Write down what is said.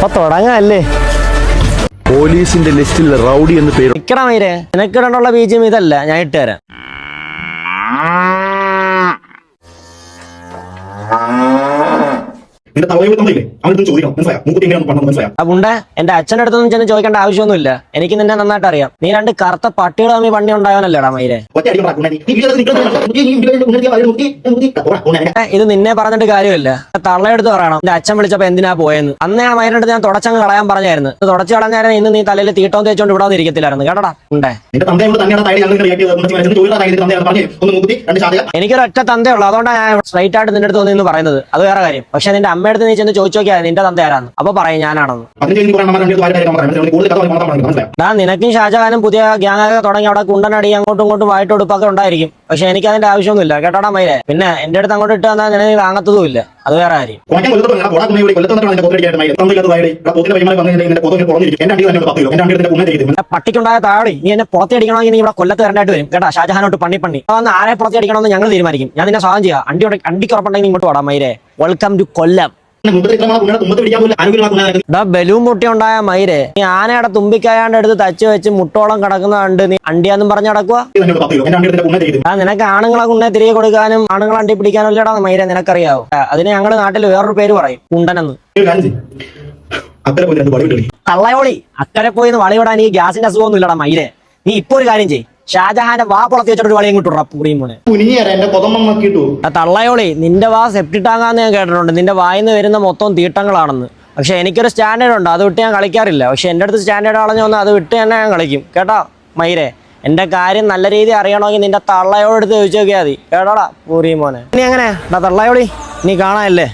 അപ്പൊ തുടങ്ങല്ലേ. പോലീസിന്റെ ലിസ്റ്റിൽ റൗഡി എന്ന് പേര് നിക്കടാ മൈരെ. നിനക്ക് ഇടണ്ടുള്ള ബീജം ഇതല്ല ഞാൻ ഇട്ടുതരാം നിന്റെ തവയോട് തന്നില്ലേ അവനടുത്ത് ചോദിക്കണം. മനസ്സിലായോ? മൂക്കുത്തി എങ്ങനെയാണ് പണ്ടെന്ന് മനസ്സിലായോ? അപ്പുണ്ട് എന്റെ അച്ഛന്റെ അടുത്തൊന്നും ചെന്ന് ചോദിക്കേണ്ട ആവശ്യമൊന്നുമില്ല. എനിക്ക് നിന്നെ നന്നായിട്ട് അറിയാം. നീ രണ്ട് കറുത്ത പട്ടികൾ തമ്മിൽ പണി ഉണ്ടായവനല്ലേടാ മൈരെ ഒറ്റ. നീ വീട്ടിൽ നീ വീട്ടിൽ മുക്കി, മുക്കി. ഏ, ഇത് നിന്നെ പറഞ്ഞിട്ട് കാര്യമില്ല. തള്ളയെടുത്ത് പറയണം. എന്റെ അച്ഛൻ വിളിച്ചപ്പോ എന്തിനാ പോയെന്ന്. അന്ന് ഞാൻ അടുത്ത് ഞാൻ തുടച്ചങ്ങ് കളയാൻ പറഞ്ഞായിരുന്നു. ഇത് തുടച്ചു കളഞ്ഞായിരുന്നു ഇന്ന് നീ തലയിൽ തീട്ടോ തേച്ചോണ്ട് ഇവിടെ ഇരിക്കത്തില്ലായിരുന്നു കേട്ടടാ ഉണ്ടേ നിന്റെ തന്തയോട് തന്നെയാണ് താഴെ ഞങ്ങൾ റിയാക്ട് ചെയ്തത്. ഉമ്മച്ചി വരച്ചത് ചോദിക്കാൻ താഴെ തന്തയാണ് പറഞ്ഞു ഒന്ന് മൂക്കുത്തി രണ്ട് എനിക്കൊരു ഒറ്റ തന്തയുള്ളൂ അതുകൊണ്ടാണ് ഞാൻ സ്ട്രൈറ്റ് ആയിട്ട് നിന്റെ അടുത്ത് വന്നു പറയുന്നത്. അത് വേറെ കാര്യം. പക്ഷെ നിന്റെ അമ്മയുടെ നീ ചെന്ന് ചോദിച്ചു നോക്കിയാൽ നിന്റെ തന്ത ആരാന്ന്. അപ്പൊ പറയും ഞാനാണെന്ന്. നിനക്കും ഷാജഹാനും പുതിയ ഗ്യാങ് ഒക്കെ തുടങ്ങി. അവിടെ കുണ്ടനടി അങ്ങോട്ടും ഇങ്ങോട്ടും വായിട്ട് ഉടുപ്പൊക്കെ ഉണ്ടായിരിക്കും. പക്ഷെ എനിക്ക് അതിന്റെ ആവശ്യമൊന്നുമില്ല. കേട്ടോടാ മൈനെ പിന്നെ എന്റെ അടുത്ത് അങ്ങോട്ട് ഇട്ട് തന്നാൽ ഞാൻ വാങ്ങത്തതും ഇല്ല. അത് വേറെ കാര്യം. എന്റെ പട്ടിക്കുണ്ടായ താടി. നീ എന്നെ പുറത്തി അടിക്കണമെങ്കിൽ നീ ഇവിടെ കൊല്ലത്ത് വരണ്ടായിട്ട് വരും. കേട്ടാ ഷാജഹാനോട്ട് പണി പണി അപ്പൊ ആരെ പുറത്തി അടിക്കണമെന്ന് ഞങ്ങൾ തീരുമാനിക്കും. ഞാൻ നിന്നെ സ്വാഗതം ചെയ്യാം. അണ്ടി അണ്ടിക്ക് ഉറപ്പുണ്ടെങ്കിൽ നീ ഇങ്ങോട്ട് വാടാ മൈരെ. Welcome to Kollam. ബലൂൺ മുട്ടി ഉണ്ടായ മൈര് നീ ആനയുടെ തുമ്പിക്കായാണ്ട് എടുത്ത് തച്ചു വെച്ച് മുട്ടോളം കിടക്കുന്ന കണ്ട് നീ അണ്ടിയാന്നും പറഞ്ഞു. ആ നിനക്ക് ആണുങ്ങളെ കുണ്ണെ തിരികെ കൊടുക്കാനും ആണുങ്ങളെ അണ്ടി പിടിക്കാനും ഇല്ലടാ മൈര നിനക്കറിയാവോ? അതിന് ഞങ്ങൾ നാട്ടിൽ വേറൊരു പേര് പറയും കുണ്ടനെന്ന്. അക്കരെ പോയി കള്ളയോളി അക്കരെ പോയി വളിവിടാൻ ഈ ഗ്യാസിന്റെ അസുഖമൊന്നും ഇല്ലടാ മൈര നീ ഇപ്പൊ ഒരു കാര്യം ചെയ്യ്. ഷാജഹാന്റെ വാ പുളത്തി വെച്ചിട്ട് ഒരു വളയും കിട്ടും പൂറിയും മോനെ. തള്ളയോളി നിന്റെ വാ സെപ്റ്റിട്ടാങ്ങാന്ന് ഞാൻ കേട്ടിട്ടുണ്ട്. നിന്റെ വായിന്ന് വരുന്ന മൊത്തം തീട്ടങ്ങളാണെന്ന്. പക്ഷെ എനിക്കൊരു സ്റ്റാൻഡേർഡ് ഉണ്ട് അത് വിട്ട് ഞാൻ കളിക്കാറില്ല. പക്ഷെ എന്റെ അടുത്ത് സ്റ്റാൻഡേർഡ് കളഞ്ഞു വന്നാൽ അത് വിട്ട് തന്നെ ഞാൻ കളിക്കും. കേട്ടോ മൈരെ? എന്റെ കാര്യം നല്ല രീതി അറിയണമെങ്കിൽ നിന്റെ തള്ളയോട് എടുത്ത് ചോദിച്ചു നോക്കിയാൽ മതി. കേട്ടോടാ പൂറി മോനെ. നീ എങ്ങനെ തള്ളയോളി നീ കാണാനല്ലേ?